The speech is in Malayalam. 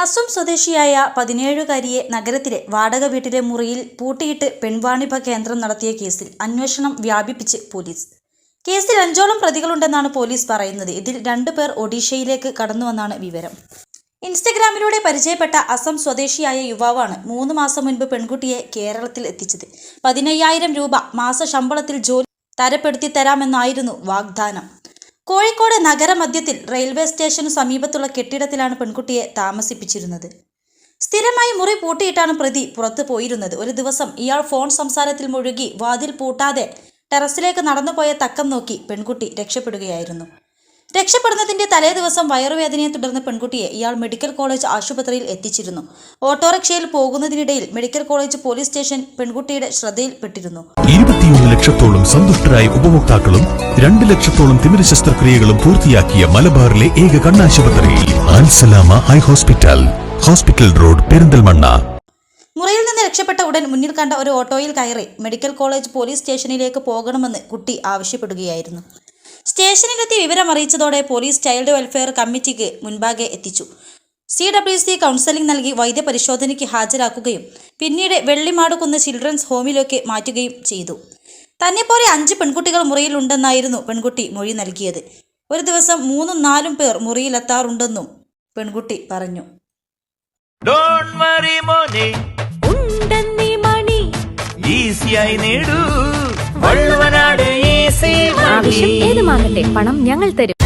അസം സ്വദേശിയായ പതിനേഴുകാരിയെ നഗരത്തിലെ വാടക വീട്ടിലെ മുറിയിൽ പൂട്ടിയിട്ട് പെൺവാണിഭ കേന്ദ്രം നടത്തിയ കേസിൽ അന്വേഷണം വ്യാപിപ്പിച്ച് പോലീസ്. കേസിൽ അഞ്ചോളം പ്രതികളുണ്ടെന്നാണ് പോലീസ് പറയുന്നത്. ഇതിൽ രണ്ടു പേർ ഒഡീഷയിലേക്ക് കടന്നുവെന്നാണ് വിവരം. ഇൻസ്റ്റഗ്രാമിലൂടെ പരിചയപ്പെട്ട അസം സ്വദേശിയായ യുവാവാണ് മൂന്ന് മാസം മുൻപ് പെൺകുട്ടിയെ കേരളത്തിൽ എത്തിച്ചത്. പതിനയ്യായിരം രൂപ മാസ ശമ്പളത്തിൽ ജോലി തരപ്പെടുത്തി തരാമെന്നായിരുന്നു വാഗ്ദാനം. കോഴിക്കോട് നഗരമധ്യത്തിൽ റെയിൽവേ സ്റ്റേഷന് സമീപത്തുള്ള കെട്ടിടത്തിലാണ് പെൺകുട്ടിയെ താമസിപ്പിച്ചിരുന്നത്. സ്ഥിരമായി മുറി പൂട്ടിയിട്ടാണ് പ്രതി പുറത്തു പോയിരുന്നത്. ഒരു ദിവസം ഇയാൾ ഫോൺ സംസാരത്തിൽ മുഴുകി വാതിൽ പൂട്ടാതെ ടെറസിലേക്ക് നടന്നുപോയ തക്കം നോക്കി പെൺകുട്ടി രക്ഷപ്പെടുകയായിരുന്നു. രക്ഷപ്പെടുന്നതിന്റെ തലേ ദിവസം വയറുവേദനയെ തുടർന്ന് പെൺകുട്ടിയെ ഇയാൾ മെഡിക്കൽ കോളേജ് ആശുപത്രിയിൽ എത്തിച്ചിരുന്നു. ഓട്ടോറിക്ഷയിൽ പോകുന്നതിനിടയിൽ മെഡിക്കൽ കോളേജ് പോലീസ് സ്റ്റേഷൻ പെൺകുട്ടിയുടെ ശ്രദ്ധയിൽപ്പെട്ടിരുന്നു. ഇരുപത്തിയൊന്ന് ലക്ഷത്തോളം സന്തുഷ്ടരായ ഉപഭോക്താക്കളും രണ്ട് ലക്ഷത്തോളം തിമിര ശസ്ത്രക്രിയകളും പൂർത്തിയാക്കിയ മലബാറിലെ ഏക കണ്ണാശുപത്രി ആൻസലാമ eye hospital hospital road Perinthalmanna. മുറിയിൽ നിന്ന് രക്ഷപ്പെട്ട ഉടൻ മുന്നിൽ കണ്ട ഒരു ഓട്ടോയിൽ കയറി മെഡിക്കൽ കോളേജ് പോലീസ് സ്റ്റേഷനിലേക്ക് പോകണമെന്ന് കുട്ടി ആവശ്യപ്പെടുകയായിരുന്നു. സ്റ്റേഷനിലെത്തി വിവരം അറിയിച്ചതോടെ പോലീസ് ചൈൽഡ് വെൽഫെയർ കമ്മിറ്റിക്ക് മുൻപാകെ എത്തിച്ചു. സി ഡബ്ല്യു സി കൗൺസലിംഗ് നൽകി വൈദ്യപരിശോധനയ്ക്ക് ഹാജരാക്കുകയും പിന്നീട് വെള്ളിമാടുകുന്ന് ചിൽഡ്രൻസ് ഹോമിലേക്ക് മാറ്റുകയും ചെയ്തു. തന്നെപ്പോലെ അഞ്ച് പെൺകുട്ടികൾ മുറിയിലുണ്ടെന്നായിരുന്നു പെൺകുട്ടി മൊഴി നൽകിയത്. ഒരു ദിവസം മൂന്നും നാലും പേർ മുറിയിലെത്താറുണ്ടെന്നും പെൺകുട്ടി പറഞ്ഞു. ഡോണ്ട് വറി മോനെ. ഉണ്ടെന്നീ മണി. ഈസിയായി നേടൂ. വള്ളുവനാട് ഈസി ഏതുമാകട്ടെ പണം ഞങ്ങൾ തരും.